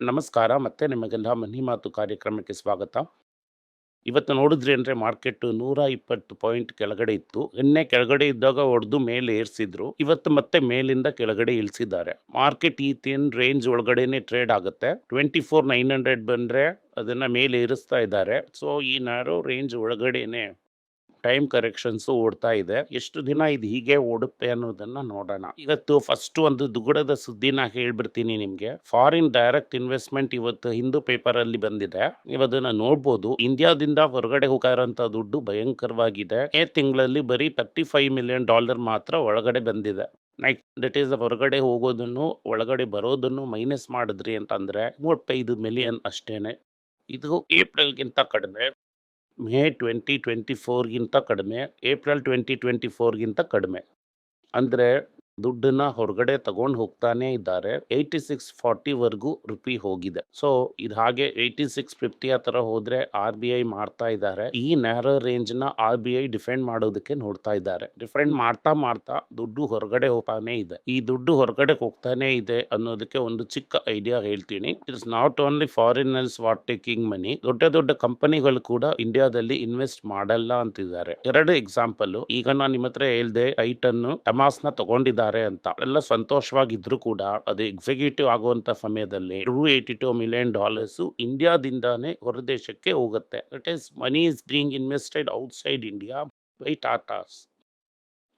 ನಮಸ್ಕಾರ, ಮತ್ತೆ ನಿಮಗೆಲ್ಲ ಮನಿ ಮಾತು ಕಾರ್ಯಕ್ರಮಕ್ಕೆ ಸ್ವಾಗತ. ಇವತ್ತು ನೋಡಿದ್ರಿ ಅಂದರೆ ಮಾರ್ಕೆಟ್ ನೂರ ಇಪ್ಪತ್ತು ಪಾಯಿಂಟ್ ಕೆಳಗಡೆ ಇತ್ತು. ಎನ್ನೆ ಕೆಳಗಡೆ ಇದ್ದಾಗ ಹೊಡೆದು ಮೇಲೆ ಏರಿಸಿದ್ರು. ಇವತ್ತು ಮತ್ತೆ ಮೇಲಿಂದ ಕೆಳಗಡೆ ಇಳಿಸಿದ್ದಾರೆ. ಮಾರ್ಕೆಟ್ ಈ ತಿನ್ ರೇಂಜ್ ಒಳಗಡೆನೆ ಟ್ರೇಡ್ ಆಗುತ್ತೆ. ಟ್ವೆಂಟಿ ಫೋರ್ ನೈನ್ ಹಂಡ್ರೆಡ್ ಬಂದರೆ ಅದನ್ನು ಮೇಲೆ ಏರಿಸ್ತಾ ಇದ್ದಾರೆ. ಸೊ ಈ ನಾರೋ ರೇಂಜ್ ಒಳಗಡೆನೆ ಟೈಮ್ ಕರೆಕ್ಷನ್ಸು ಓಡ್ತಾ ಇದೆ. ಎಷ್ಟು ದಿನ ಇದು ಹೀಗೆ ಓಡುತ್ತೆ ಅನ್ನೋದನ್ನ ನೋಡೋಣ. ಇವತ್ತು ಫಸ್ಟ್ ಒಂದು ದುಗುಡದ ಸುದ್ದಿನ ಹೇಳ್ಬಿಡ್ತೀನಿ ನಿಮ್ಗೆ. ಫಾರಿನ್ ಡೈರೆಕ್ಟ್ ಇನ್ವೆಸ್ಟ್ಮೆಂಟ್ ಇವತ್ತು ಹಿಂದೂ ಪೇಪರ್ ಅಲ್ಲಿ ಬಂದಿದೆ. ನೀವು ನೋಡ್ಬೋದು. ಇಂಡಿಯಾದಿಂದ ಹೊರಗಡೆ ಹೋಗಿರೋಂಥ ದುಡ್ಡು ಭಯಂಕರವಾಗಿದೆ. ಮೇ ತಿಂಗಳಲ್ಲಿ ಬರೀ ತರ್ಟಿ ಫೈವ್ ಮಿಲಿಯನ್ ಡಾಲರ್ ಮಾತ್ರ ಒಳಗಡೆ ಬಂದಿದೆ. ನೈಟ್ ದಟ್ ಈಸ್ ಹೊರಗಡೆ ಹೋಗೋದನ್ನು, ಒಳಗಡೆ ಬರೋದನ್ನು ಮೈನಸ್ ಮಾಡಿದ್ರಿ ಅಂತಂದ್ರೆ ಮೂವತ್ತೈದು ಮಿಲಿಯನ್ ಅಷ್ಟೇನೆ. ಇದು ಏಪ್ರಿಲ್ಗಿಂತ ಕಡಿಮೆ. ಮೇ ಟ್ವೆಂಟಿ ಟ್ವೆಂಟಿ ಫೋರ್ಗಿಂತ ಕಡಿಮೆ ಏಪ್ರಿಲ್ ಟ್ವೆಂಟಿ ಟ್ವೆಂಟಿ ಫೋರ್ಗಿಂತ ಕಡಿಮೆ. ಅಂದರೆ ದುಡ್ಡನ್ನ ಹೊರಗಡೆ ತಗೊಂಡು ಹೋಗ್ತಾನೆ ಇದ್ದಾರೆ. ಏಯ್ಟಿ ಸಿಕ್ಸ್ ಫಾರ್ಟಿವರೆಗೂ ರುಪಿ ಹೋಗಿದೆ. ಸೊ ಇದು ಹಾಗೆ ಏಯ್ಟಿ ಸಿಕ್ಸ್ ಫಿಫ್ಟಿ ಆ ತರ ಹೋದ್ರೆ ಆರ್ ಬಿ ಐ ಮಾಡ್ತಾ ಇದ್ದಾರೆ. ಈ ನ್ಯಾರೋ ನ ಆರ್ ಬಿ ಐ ಡಿಫೆಂಡ್ ಮಾಡೋದಕ್ಕೆ ನೋಡ್ತಾ ಇದ್ದಾರೆ. ಡಿಫೆಂಡ್ ಮಾಡ್ತಾ ಮಾಡ್ತಾ ದುಡ್ಡು ಹೊರಗಡೆ ಹೋಗ್ತಾನೆ ಇದೆ. ಈ ದುಡ್ಡು ಹೊರಗಡೆ ಹೋಗ್ತಾನೆ ಇದೆ ಅನ್ನೋದಕ್ಕೆ ಒಂದು ಚಿಕ್ಕ ಐಡಿಯಾ ಹೇಳ್ತೀನಿ. It's not only foreigners what taking money ದೊಡ್ಡ ದೊಡ್ಡ ಕಂಪನಿಗಳು ಕೂಡ ಇಂಡಿಯಾದಲ್ಲಿ ಇನ್ವೆಸ್ಟ್ ಮಾಡಲ್ಲ ಅಂತಿದ್ದಾರೆ. ಎರಡು ಎಕ್ಸಾಂಪಲ್ ಈಗ ನಾನು ನಿಮ್ಮ ಹತ್ರ ಹೇಳ್ದೆ ಐಟನ್ ಟಮಾಸ್ನ ತಗೊಂಡಿದ್ದಾರೆ ಅಂತ. ಎಲ್ಲ ಸಂತೋಷವಾಗಿದ್ರು ಕೂಡ ಅದು ಎಕ್ಸಿಕ್ಯೂಟಿವ್ ಆಗುವಂತ ಸಮಯದಲ್ಲಿ two eighty two million dollars ಇಂಡಿಯಾದಿಂದಾನೇ ಹೊರದೇಶಕ್ಕೆ ಹೋಗುತ್ತೆ. That is money is being invested outside India by Tatas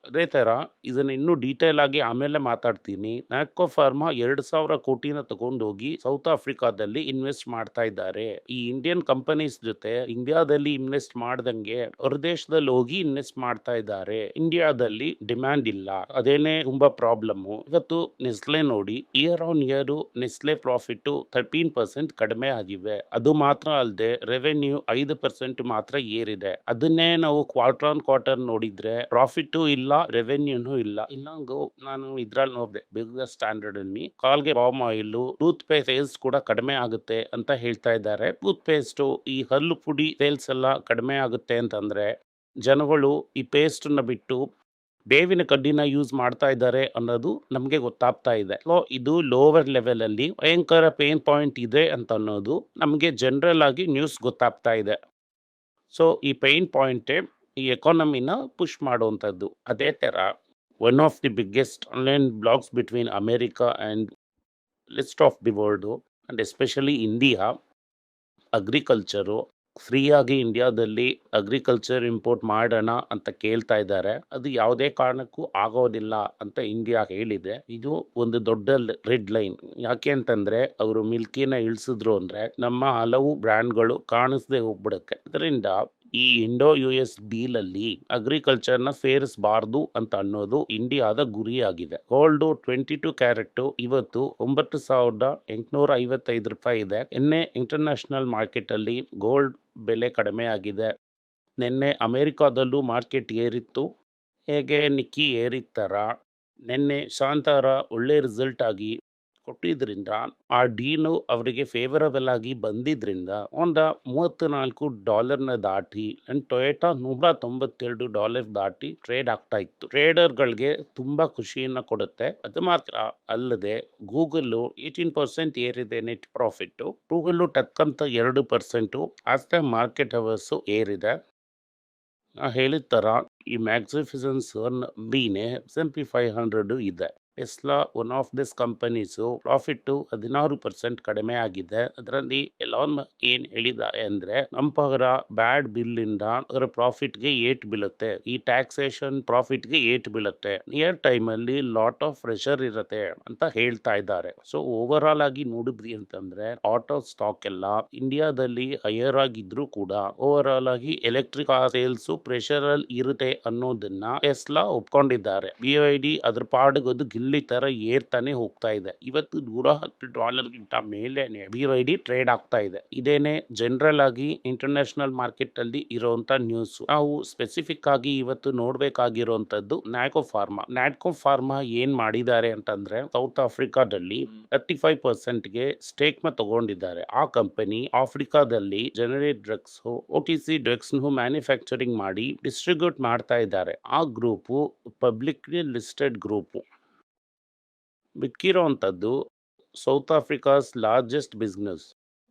ಅದೇ ಥರ ಇದನ್ನು ಇನ್ನೂ ಡೀಟೇಲ್ ಆಗಿ ಆಮೇಲೆ ಮಾತಾಡ್ತೀನಿ. ನ್ಯಾಕೋ ಫಾರ್ಮಾ ಎರಡು ಸಾವಿರ ಕೋಟಿನ ತಗೊಂಡೋಗಿ ಸೌತ್ ಆಫ್ರಿಕಾದಲ್ಲಿ ಇನ್ವೆಸ್ಟ್ ಮಾಡ್ತಾ ಇದ್ದಾರೆ. ಈ ಇಂಡಿಯನ್ ಕಂಪನೀಸ್ ಜೊತೆ ಇಂಡಿಯಾದಲ್ಲಿ ಇನ್ವೆಸ್ಟ್ ಮಾಡ್ದಂಗೆ ಹೊರದೇಶದಲ್ಲಿ ಹೋಗಿ ಇನ್ವೆಸ್ಟ್ ಮಾಡ್ತಾ ಇದ್ದಾರೆ. ಇಂಡಿಯಾದಲ್ಲಿ ಡಿಮ್ಯಾಂಡ್ ಇಲ್ಲ. ಅದೇನೆ ತುಂಬಾ ಪ್ರಾಬ್ಲಮ್ ಇವತ್ತು ನೆಸ್ಲೆ ನೋಡಿ year on year Nestle profit thirteen percent ಕಡಿಮೆ ಆಗಿವೆ. ಅದು ಮಾತ್ರ ಅಲ್ಲದೆ ರೆವೆನ್ಯೂ ಐದು ಪರ್ಸೆಂಟ್ ಮಾತ್ರ ಏರಿದೆ. ಅದನ್ನೇ ನಾವು ಕ್ವಾರ್ಟರ್ ಆನ್ ಕ್ವಾರ್ಟರ್ ನೋಡಿದ್ರೆ ಪ್ರಾಫಿಟ್ ಇಲ್ಲ ರೆವೆನ್ಯೂನು ಇಲ್ಲ. ಇನ್ನೊಂದು ನಾನು ಇದ್ರಲ್ಲಿ ನೋಡಿದೆ ಬಿಸ್ನೆಸ್ ಸ್ಟ್ಯಾಂಡರ್ಡ್ ಅಲ್ಲಿ ಕಾಲ್ಗೆ palm oil toothpaste sales ಕೂಡ ಕಡಿಮೆ ಆಗುತ್ತೆ ಅಂತ ಹೇಳ್ತಾ ಇದ್ದಾರೆ. ಟೂತ್ ಪೇಸ್ಟ್ ಈ ಹಲ್ಲು ಪುಡಿ ಸೇಲ್ಸ್ ಎಲ್ಲ ಕಡಿಮೆ ಆಗುತ್ತೆ ಅಂತಂದ್ರೆ ಜನಗಳು ಈ ಪೇಸ್ಟ್ನ ಬಿಟ್ಟು ಬೇವಿನ ಕಡ್ಡಿನ ಯೂಸ್ ಮಾಡ್ತಾ ಇದ್ದಾರೆ ಅನ್ನೋದು ನಮಗೆ ಗೊತ್ತಾಗ್ತಾ ಇದೆ. ಸೊ ಇದು ಲೋವರ್ ಲೆವೆಲ್ ಅಲ್ಲಿ ಭಯಂಕರ ಪೇನ್ ಪಾಯಿಂಟ್ ಇದೆ ಅಂತ ಅನ್ನೋದು ನಮಗೆ ಜನರಲ್ ಆಗಿ ನ್ಯೂಸ್ ಗೊತ್ತಾಗ್ತಾ ಇದೆ. ಸೊ ಈ ಪೇನ್ ಪಾಯಿಂಟೇ ಈ ಎಕಾನಮಿನ ಪುಷ್ ಮಾಡುವಂಥದ್ದು. ಅದೇ ಥರ one of the biggest online blogs between America and list of the world and especially India agriculture ಫ್ರೀಯಾಗಿ ಇಂಡಿಯಾದಲ್ಲಿ ಅಗ್ರಿಕಲ್ಚರ್ ಇಂಪೋರ್ಟ್ ಮಾಡೋಣ ಅಂತ ಕೇಳ್ತಾ ಇದ್ದಾರೆ. ಅದು ಯಾವುದೇ ಕಾರಣಕ್ಕೂ ಆಗೋದಿಲ್ಲ ಅಂತ ಇಂಡಿಯಾ ಹೇಳಿದೆ. ಇದು ಒಂದು ದೊಡ್ಡ ರೆಡ್ ಲೈನ್ ಯಾಕೆ ಅಂತಂದ್ರೆ, ಅವರು ಮಿಲ್ಕಿನ ಇಳಿಸಿದ್ರು ಅಂದ್ರೆ, ನಮ್ಮ ಹಲವು ಬ್ರ್ಯಾಂಡ್ಗಳು ಕಾಣಿಸದೆ ಹೋಗ್ಬಿಡುತ್ತೆ. ಅದರಿಂದ ಈ ಇಂಡೋ ಯು ಎಸ್ ಡೀಲ್ ಅಲ್ಲಿ ಅಗ್ರಿಕಲ್ಚರ್ನ ಸೇರಿಸಬಾರ್ದು ಅಂತ ಅನ್ನೋದು ಇಂಡಿಯಾದ ಗುರಿಯಾಗಿದೆ. ಗೋಲ್ಡ್ ಟ್ವೆಂಟಿ ಟು ಕ್ಯಾರೆಟ್ ಇವತ್ತು ಒಂಬತ್ತು ಸಾವಿರದ ಎಂಟುನೂರ ಐವತ್ತೈದು ರೂಪಾಯಿ ಇದೆ. ಎನ್ನೆ ಇಂಟರ್ನ್ಯಾಷನಲ್ ಮಾರ್ಕೆಟ್ ಅಲ್ಲಿ ಗೋಲ್ಡ್ ಬೆಲೆ ಕಡಿಮೆ ಆಗಿದೆ. ನಿನ್ನೆ ಅಮೆರಿಕಾದಲ್ಲೂ ಮಾರ್ಕೆಟ್ ಏರಿತ್ತು. ಹೇಗೆ ನಿಕ್ಕಿ ಏರಿತ್ತಾರ? ನಿನ್ನೆ ಶಾಂತಾರ ಒಳ್ಳೆ ರಿಸಲ್ಟ್ ಆಗಿ ಕೊಟ್ಟಿದ್ರಿಂದ ಆ ಡೀನು ಅವರಿಗೆ ಫೇವರಬಲ್ ಆಗಿ ಬಂದಿದ್ದರಿಂದ ಒಂದು ಮೂವತ್ತು ನಾಲ್ಕು ಡಾಲರ್ನ ದಾಟಿ ಆ್ಯಂಡ್ ಟೊಯೋಟಾ ನೂರ ತೊಂಬತ್ತೆರಡು ಡಾಲರ್ ದಾಟಿ ಟ್ರೇಡ್ ಆಗ್ತಾ ಇತ್ತು. ಟ್ರೇಡರ್ಗಳಿಗೆ ತುಂಬ ಖುಷಿಯನ್ನು ಕೊಡುತ್ತೆ. ಅದು ಮಾತ್ರ ಅಲ್ಲದೆ ಗೂಗಲ್ಲು ಏಯ್ಟೀನ್ ಪರ್ಸೆಂಟ್ ಏರಿದೆ ನೆಟ್ ಪ್ರಾಫಿಟ್ಟು ಗೂಗಲ್ಲು ಟಕ್ಕಂತ ಎರಡು ಪರ್ಸೆಂಟು ಆಸ್ತ ಮಾರ್ಕೆಟ್ ಅವರ್ಸು ಏರಿದೆ. ಹೇಳಿದ ಥರ ಈ ಮ್ಯಾಗ್ಸಿಫಿಸನ್ಸ್ ಬೀನೆ S and P five hundred ಇದೆ. Tesla one of this companies profit ಹದಿನಾರು ಪರ್ಸೆಂಟ್ ಕಡಿಮೆ ಆಗಿದೆ. ಅದರಲ್ಲಿ ಎಲಾನ್ ಏನ್ ಹೇಳಿದ್ದಾರೆ ಅಂದ್ರೆ, ನಮ್ಮ ಬ್ಯಾಡ್ ಬಿಲ್ ಇಂದ ಅದರ ಪ್ರಾಫಿಟ್ಗೆ ಏಟ್ ಬೀಳುತ್ತೆ. ಈ ಟ್ಯಾಕ್ಸೇಷನ್ ಪ್ರಾಫಿಟ್ಗೆ ಏಟ್ ಬೀಳುತ್ತೆ. ನಿಯರ್ ಟೈಮ್ ಅಲ್ಲಿ ಲಾಟ್ ಆಫ್ ಪ್ರೆಷರ್ ಇರುತ್ತೆ ಅಂತ ಹೇಳ್ತಾ ಇದ್ದಾರೆ. ಸೊ ಓವರ್ ಆಲ್ ಆಗಿ ನೋಡಿದ್ರಿ ಅಂತಂದ್ರೆ ಆಟೋ ಸ್ಟಾಕ್ ಎಲ್ಲ ಇಂಡಿಯಾದಲ್ಲಿ ಹೈಯರ್ ಆಗಿದ್ರು ಕೂಡ ಓವರ್ ಆಲ್ ಆಗಿ ಎಲೆಕ್ಟ್ರಿಕ್ ಸೇಲ್ಸ್ ಪ್ರೆಷರ್ ಅಲ್ಲಿ ಇರುತ್ತೆ ಅನ್ನೋದನ್ನ ಟೆಸ್ಲಾ ಒಪ್ಕೊಂಡಿದ್ದಾರೆ. ಬಿ ಐ ಡಿ ಅದ್ರ ಪಾಡಿಗೋದು ಗಿಲ್ಲಿ ತರ ಏರ್ತಾನೆ ಹೋಗ್ತಾ ಇದೆ. ಇವತ್ತು ನೂರ ಹತ್ತು ಡಾಲರ್ ಗಿಂತ ಮೇಲೆ ಬಿ ರೈಡಿ ಡಿ ಟ್ರೇಡ್ ಆಗ್ತಾ ಇದೆ. ಇದೇನೆ ಜನರಲ್ ಆಗಿ ಇಂಟರ್ನ್ಯಾಷನಲ್ ಮಾರ್ಕೆಟ್ ಅಲ್ಲಿ ಇರುವಂತ ನ್ಯೂಸ್ ನಾವು ಸ್ಪೆಸಿಫಿಕ್ ಆಗಿ ಇವತ್ತು ನೋಡ್ಬೇಕಾಗಿರುವಂತದ್ದು ನ್ಯಾಕೋ ಫಾರ್ಮಾ ನ್ಯಾಟ್ಕೋ ಫಾರ್ಮಾ ಏನ್ ಮಾಡಿದ್ದಾರೆ ಅಂತಂದ್ರೆ ಸೌತ್ ಆಫ್ರಿಕಾದಲ್ಲಿ ತರ್ಟಿ ಫೈವ್ ಪರ್ಸೆಂಟ್ಗೆ ಸ್ಟೇಕ್ನ ತಗೊಂಡಿದ್ದಾರೆ. ಆ ಕಂಪನಿ ಆಫ್ರಿಕಾದಲ್ಲಿ generate drugs O T C drugs manufacturing ಮಾಡಿ ಡಿಸ್ಟ್ರಿಬ್ಯೂಟ್ ಮಾಡ್ತಾ ಇದ್ದಾರೆ. ಆ group publicly listed group ಮಿಕ್ಕಿರೋವಂಥದ್ದು South Africa's largest business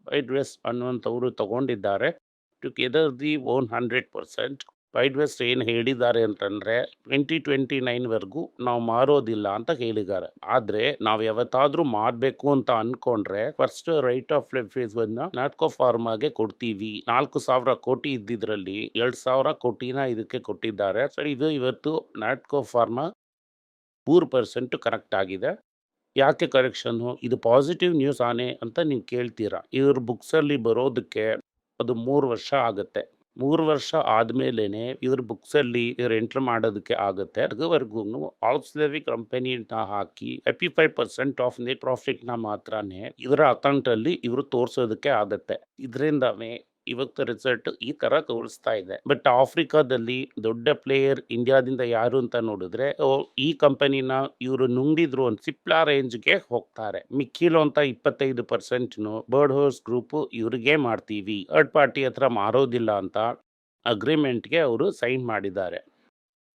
wide west ಅನ್ನುವಂಥವ್ರು ತಗೊಂಡಿದ್ದಾರೆ. Together the one hundred percent wide west ಏನು ಹೇಳಿದ್ದಾರೆ ಅಂತಂದರೆ ಟ್ವೆಂಟಿ ಟ್ವೆಂಟಿ ನೈನ್ವರೆಗೂ ನಾವು ಮಾರೋದಿಲ್ಲ ಅಂತ ಹೇಳಿದ್ದಾರೆ. ಆದರೆ, ನಾವು ಯಾವತ್ತಾದರೂ ಮಾಡಬೇಕು ಅಂತ ಅಂದ್ಕೊಂಡ್ರೆ ಫಸ್ಟ್ ರೈಟ್ ಆಫ್ ರೆಫ್ಯೂಸ್ ಅನ್ನ ನಾಟ್ಕೋ ಫಾರ್ಮಾಗೆ ಕೊಡ್ತೀವಿ. ನಾಲ್ಕು ಸಾವಿರ ಕೋಟಿ ಇದ್ದಿದ್ರಲ್ಲಿ ಎರಡು ಸಾವಿರ ಕೋಟಿನ ಇದಕ್ಕೆ ಕೊಟ್ಟಿದ್ದಾರೆ. ಸೊ ಇದು ಇವತ್ತು ನಾಟ್ಕೋ ಫಾರ್ಮಾ ಮೂರು ಪರ್ಸೆಂಟ್ ಕರೆಕ್ಟ್ ಆಗಿದೆ. ಯಾಕೆ ಕರೆಕ್ಷನ್ನು? ಇದು ಪಾಸಿಟಿವ್ ನ್ಯೂಸ್ ಆನೆ ಅಂತ ನೀವು ಕೇಳ್ತೀರಾ? ಇವ್ರ ಬುಕ್ಸಲ್ಲಿ ಬರೋದಕ್ಕೆ ಅದು ಮೂರು ವರ್ಷ ಆಗುತ್ತೆ. ಮೂರು ವರ್ಷ ಆದಮೇಲೇ ಇವ್ರ ಬುಕ್ಸಲ್ಲಿ ಇವ್ರು ಎಂಟ್ರ್ ಮಾಡೋದಕ್ಕೆ ಆಗುತ್ತೆ. ಅದುವರೆಗೂ ಆಲ್ಸ್ಲೇವಿ ಕಂಪನಿ ಅಂತ ಹಾಕಿ five five percent of net ಪ್ರಾಫಿಟ್ನ ಮಾತ್ರನೇ ಇವರ ಅಕೌಂಟಲ್ಲಿ ಇವರು ತೋರಿಸೋದಕ್ಕೆ ಆಗುತ್ತೆ. ಇದರಿಂದನೇ ಇವತ್ತು ರಿಸಲ್ಟ್ ಈ ತರ ತೋರಿಸ್ತಾ ಇದೆ. ಬಟ್ ಆಫ್ರಿಕಾದಲ್ಲಿ ದೊಡ್ಡ ಪ್ಲೇಯರ್ ಇಂಡಿಯಾದಿಂದ ಯಾರು ಅಂತ ನೋಡಿದ್ರೆ ಈ ಕಂಪನಿನ ಇವರು ನುಂಗಿದ್ರು ಒಂದು ಸಿಪ್ಲಾ ರೇಂಜ್ಗೆ ಹೋಗ್ತಾರೆ. ಮಿಕ್ಕಿಲು ಅಂತ ಇಪ್ಪತ್ತೈದು ಪರ್ಸೆಂಟ್ ಬರ್ಡ್ ಹೌಸ್ ಗ್ರೂಪ್ ಇವ್ರಿಗೆ ಮಾಡ್ತೀವಿ. ಥರ್ಡ್ ಪಾರ್ಟಿ ಹತ್ರ ಮಾರೋದಿಲ್ಲ ಅಂತ ಅಗ್ರಿಮೆಂಟ್ಗೆ ಅವರು ಸೈನ್ ಮಾಡಿದ್ದಾರೆ.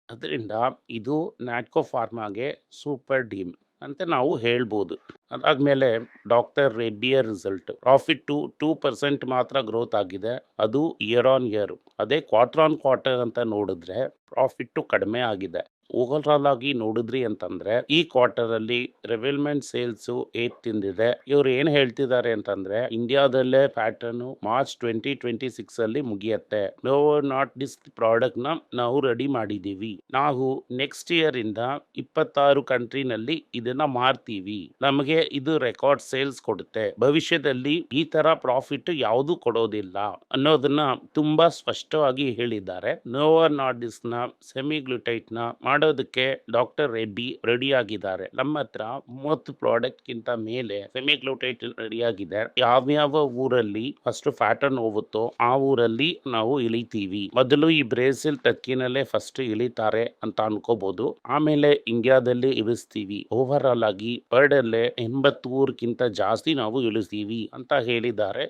ಅದರಿಂದ ಇದು ನ್ಯಾಟ್ಕೋ ಫಾರ್ಮಾಗೆ ಸೂಪರ್ ಡೀಮ್ ಅಂತ ನಾವು ಹೇಳ್ಬೋದು. ಅದಾದಮೇಲೆ doctor ರೆಡ್ಡಿಯ result profit to two percent ಮಾತ್ರ ಗ್ರೋತ್ ಆಗಿದೆ. ಅದು ಇಯರ್ ಆನ್ ಇಯರ್ ಅದೇ ಕ್ವಾರ್ಟರ್ ಆನ್ ಕ್ವಾರ್ಟರ್ ಅಂತ ನೋಡಿದ್ರೆ ಪ್ರಾಫಿಟ್ಟು ಕಡಿಮೆ ಆಗಿದೆ. ಓವರಾಲ್ ಆಗಿ ನೋಡಿದ್ರಿ ಅಂತಂದ್ರೆ, ಈ ಕ್ವಾರ್ಟರ್ ಅಲ್ಲಿ ರೆವೆಲ್ಮೆಂಟ್ ಸೇಲ್ಸ್ ಏಟ್ ತಿಂದಿದೆ. ಇವ್ರು ಏನ್ ಹೇಳ್ತಿದ್ದಾರೆ ಅಂತಂದ್ರೆ, ಇಂಡಿಯಾದಲ್ಲೇ pattern March twenty twenty six ಅಲ್ಲಿ ಮುಗಿಯತ್ತೆ. ನೋ ನಾಟ್ ದಿಸ್ ಪ್ರಾಡಕ್ಟ್ನ ನಾವು ರೆಡಿ ಮಾಡಿದೀವಿ. ನಾವು ನೆಕ್ಸ್ಟ್ ಇಯರ್ ಇಂದ ಇಪ್ಪತ್ತಾರು ಕಂಟ್ರಿನಲ್ಲಿ ಇದನ್ನ ಮಾರ್ತೀವಿ. ನಮಗೆ ಇದು ರೆಕಾರ್ಡ್ ಸೇಲ್ಸ್ ಕೊಡುತ್ತೆ. ಭವಿಷ್ಯದಲ್ಲಿ ಈ ತರ ಪ್ರಾಫಿಟ್ ಯಾವುದು ಕೊಡೋದಿಲ್ಲ ಅನ್ನೋದನ್ನ ತುಂಬಾ ಸ್ಪಷ್ಟವಾಗಿ ಹೇಳಿದ್ದಾರೆ. ನೋವರ್ ನಾಟ್ ಡಿಸ್ನ ಸೆಮಿಗ್ಲುಟೈಟ್ನ ಮಾಡೋದಕ್ಕೆ ಡಾಕ್ಟರ್ ರೆಡ್ಡಿ ರೆಡಿ ಆಗಿದ್ದಾರೆ. ನಮ್ಮ ಹತ್ರ ಮೂವತ್ತು ಪ್ರಾಡಕ್ಟ್ ಗಿಂತ ಮೇಲೆ ಸೆಮಿಗ್ಲುಟೈಟ್ ರೆಡಿ ಆಗಿದೆ. ಯಾವ್ಯಾವ ಊರಲ್ಲಿ ಫಸ್ಟ್ ಫ್ಯಾಟರ್ನ್ ಹೋಗುತ್ತೋ ಆ ಊರಲ್ಲಿ ನಾವು ಇಳಿತೀವಿ. ಮೊದಲು ಈ ಬ್ರೇಸಿಲ್ ಟಕ್ಕಿನಲ್ಲೇ ಫಸ್ಟ್ ಇಳಿತಾರೆ ಅಂತ ಅನ್ಕೋಬಹುದು ಆಮೇಲೆ ಇಂಡಿಯಾದಲ್ಲಿ ಇಳಿಸ್ತೀವಿ. ಓವರ್ ಆಲ್ ಆಗಿ ವರ್ಲ್ಡ್ ಅಲ್ಲೇ ಎಂಬತ್ತು ಊರ್ಗಿಂತ ಜಾಸ್ತಿ ನಾವು ಇಳಿಸ್ತೀವಿ ಅಂತ ಹೇಳಿದ್ದಾರೆ.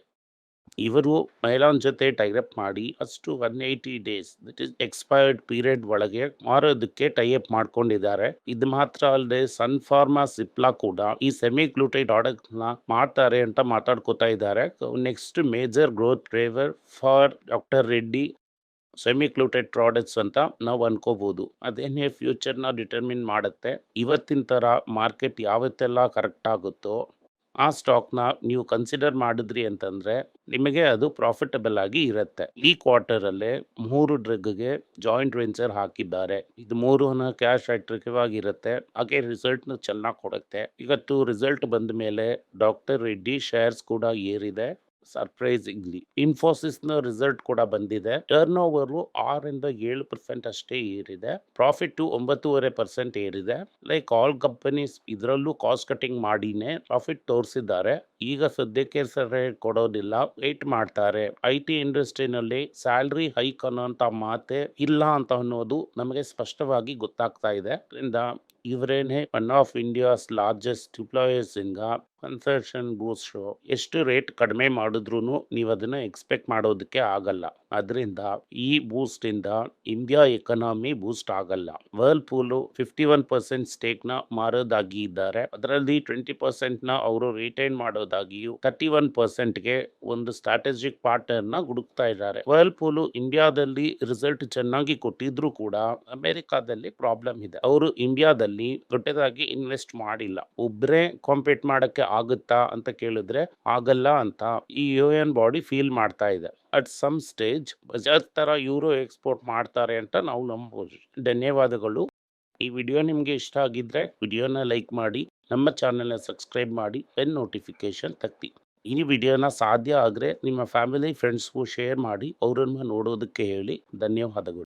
ಇವರು ಮೈಲಾನ್ ಜೊತೆ ಟೈಅಪ್ ಮಾಡಿ ಅಷ್ಟು one eighty days that is expired period ಒಳಗೆ ಮಾರೋದಕ್ಕೆ ಟೈಅಪ್ ಮಾಡ್ಕೊಂಡಿದ್ದಾರೆ. ಇದು ಮಾತ್ರ ಅಲ್ಲದೆ ಸನ್ ಫಾರ್ಮಾ ಸಿಪ್ಲಾ ಕೂಡ ಈ ಸೆಮಿ ಗ್ಲೂಟೈಡ್ ಪ್ರಾಡಕ್ಟ್ನ ಮಾಡ್ತಾರೆ ಅಂತ ಮಾತಾಡ್ಕೋತಾ ಇದ್ದಾರೆ. Next major growth driver for doctor Reddy semi ಕ್ಲೂಟೆಡ್ products ಅಂತ ನಾವು ಅನ್ಕೋಬಹುದು ಅದೇನೇ ಫ್ಯೂಚರ್ನ ಡಿಟರ್ಮಿನ್ ಮಾಡುತ್ತೆ, ಇವತ್ತಿನ ಥರ ಮಾರ್ಕೆಟ್ ಯಾವತ್ತೆಲ್ಲ ಕರೆಕ್ಟ್ ಆಗುತ್ತೋ ಆ ಸ್ಟಾಕ್ನ ನೀವು ಕನ್ಸಿಡರ್ ಮಾಡಿದ್ರಿ ಅಂತಂದರೆ, ನಿಮಗೆ ಅದು ಪ್ರಾಫಿಟಬಲ್ ಆಗಿ ಇರುತ್ತೆ. ಈ ಕ್ವಾರ್ಟರಲ್ಲೇ ಮೂರು ಡ್ರಗ್ಗೆ ಜಾಯಿಂಟ್ ವೆಂಚರ್ ಹಾಕಿದ್ದಾರೆ. ಇದು ಮೂರು ಕ್ಯಾಶ್ ಆಗಿರುತ್ತೆ ಹಾಗೆ ರಿಸಲ್ಟ್ನ ಚೆನ್ನಾಗಿ ಕೊಡುತ್ತೆ. ಇವತ್ತು ರಿಸಲ್ಟ್ ಬಂದ ಮೇಲೆ ಡಾಕ್ಟರ್ ರೆಡ್ಡಿ ಶೇರ್ಸ್ ಕೂಡ ಏರಿದೆ. ಸರ್ಪ್ರೈಸಿಂಗ್ಲಿ ಇನ್ಫೋಸಿಸ್ನ ರಿಸಲ್ಟ್ ಕೂಡ ಬಂದಿದೆ. ಟರ್ನ್ ಓವರ್ ಆರರಿಂದ ಏಳು ಪರ್ಸೆಂಟ್ ಅಷ್ಟೇ ಏರಿದೆ. ಪ್ರಾಫಿಟ್ ಒಂಬತ್ತೂವರೆ ಪರ್ಸೆಂಟ್ ಏರಿದೆ. ಲೈಕ್ ಆಲ್ ಕಂಪನೀಸ್ ಇದರಲ್ಲೂ ಕಾಸ್ಟ್ ಕಟಿಂಗ್ ಮಾಡಿನೇ ಪ್ರಾಫಿಟ್ ತೋರಿಸಿದ್ದಾರೆ. ಈಗ ಸದ್ಯಕ್ಕೆ ಸರಿ ಕೊಡೋದಿಲ್ಲ. ವೇಟ್ ಮಾಡ್ತಾರೆ. ಐ ಟಿ ಇಂಡಸ್ಟ್ರಿನಲ್ಲಿ ಸ್ಯಾಲ್ರಿ ಹೈಕ್ ಅನ್ನೋಂಥ ಮಾತೆ ಇಲ್ಲ ಅಂತ ಅನ್ನೋದು ನಮಗೆ ಸ್ಪಷ್ಟವಾಗಿ ಗೊತ್ತಾಗ್ತಾ ಇದೆ. ಅದರಿಂದ ಇವರೇನೆ one of India's largest employers ಇಂದ ಕನ್ಸರ್ಷನ್ ಶೋ ಎಷ್ಟು ರೇಟ್ ಕಡಿಮೆ ಮಾಡಿದ್ರು ನೀವು ಅದನ್ನ ಎಕ್ಸ್ಪೆಕ್ಟ್ ಮಾಡೋದಕ್ಕೆ ಆಗಲ್ಲ. ಅದರಿಂದ ಈ ಬೂಸ್ಟ್ ಇಂದ ಇಂಡಿಯಾ ಎಕನಾಮಿ ಬೂಸ್ಟ್ ಆಗಲ್ಲ. ವರ್ಲ್ ಪೂಲು ಫಿಫ್ಟಿ ಒನ್ ಪರ್ಸೆಂಟ್ ಸ್ಟೇಕ್ನ ಮಾರೋದಾಗಿ ಇದ್ದಾರೆ. ಅದರಲ್ಲಿ ಟ್ವೆಂಟಿ ನ ಅವರು ರಿಟೈನ್ ಮಾಡೋದಾಗಿಯೂ ತರ್ಟಿ ಒನ್ ಪರ್ಸೆಂಟ್ಗೆ ಒಂದು ಸ್ಟ್ರಾಟಜಿಕ್ ಪಾರ್ಟ್ನರ್ನ ಹುಡುಕ್ತಾ ಇದ್ದಾರೆ. ವರ್ಲ್ ಪೂಲು ಇಂಡಿಯಾದಲ್ಲಿ ರಿಸಲ್ಟ್ ಚೆನ್ನಾಗಿ ಕೊಟ್ಟಿದ್ರು ಕೂಡ ಅಮೆರಿಕಾದಲ್ಲಿ ಪ್ರಾಬ್ಲಮ್ ಇದೆ. ಅವರು ಇಂಡಿಯಾದಲ್ಲಿ ದೊಡ್ಡದಾಗಿ ಇನ್ವೆಸ್ಟ್ ಮಾಡಿಲ್ಲ. ಒಬ್ಬರೇ ಕಾಂಪೀಟ್ ಮಾಡಕ್ಕೆ ಆಗುತ್ತಾ ಅಂತ ಕೇಳಿದ್ರೆ ಆಗಲ್ಲ ಅಂತ ಈ ಯು ಎನ್ ಬಾಡಿ ಫೀಲ್ ಮಾಡ್ತಾ ಇದೆ. ಅಟ್ ಸಮ್ ಸ್ಟೇಜ್ ಬಜಾಜ್ ಥರ ಯೂರೋ ಎಕ್ಸ್ಪೋರ್ಟ್ ಮಾಡ್ತಾರೆ ಅಂತ ನಾವು ನಂಬೋದು. ಧನ್ಯವಾದಗಳು. ಈ ವಿಡಿಯೋ ನಿಮಗೆ ಇಷ್ಟ ಆಗಿದ್ರೆ ವಿಡಿಯೋನ ಲೈಕ್ ಮಾಡಿ, ನಮ್ಮ ಚಾನೆಲ್ನ ಸಬ್ಸ್ಕ್ರೈಬ್ ಮಾಡಿ ಬೆನ್ ನೋಟಿಫಿಕೇಶನ್ ತಕ್ತಿ ಈ ವಿಡಿಯೋನ ಸಾಧ್ಯ ಆದರೆ ನಿಮ್ಮ ಫ್ಯಾಮಿಲಿ, ಫ್ರೆಂಡ್ಸ್ಗೂ ಶೇರ್ ಮಾಡಿ, ಅವರನ್ನು ನೋಡೋದಕ್ಕೆ ಹೇಳಿ. ಧನ್ಯವಾದಗಳು.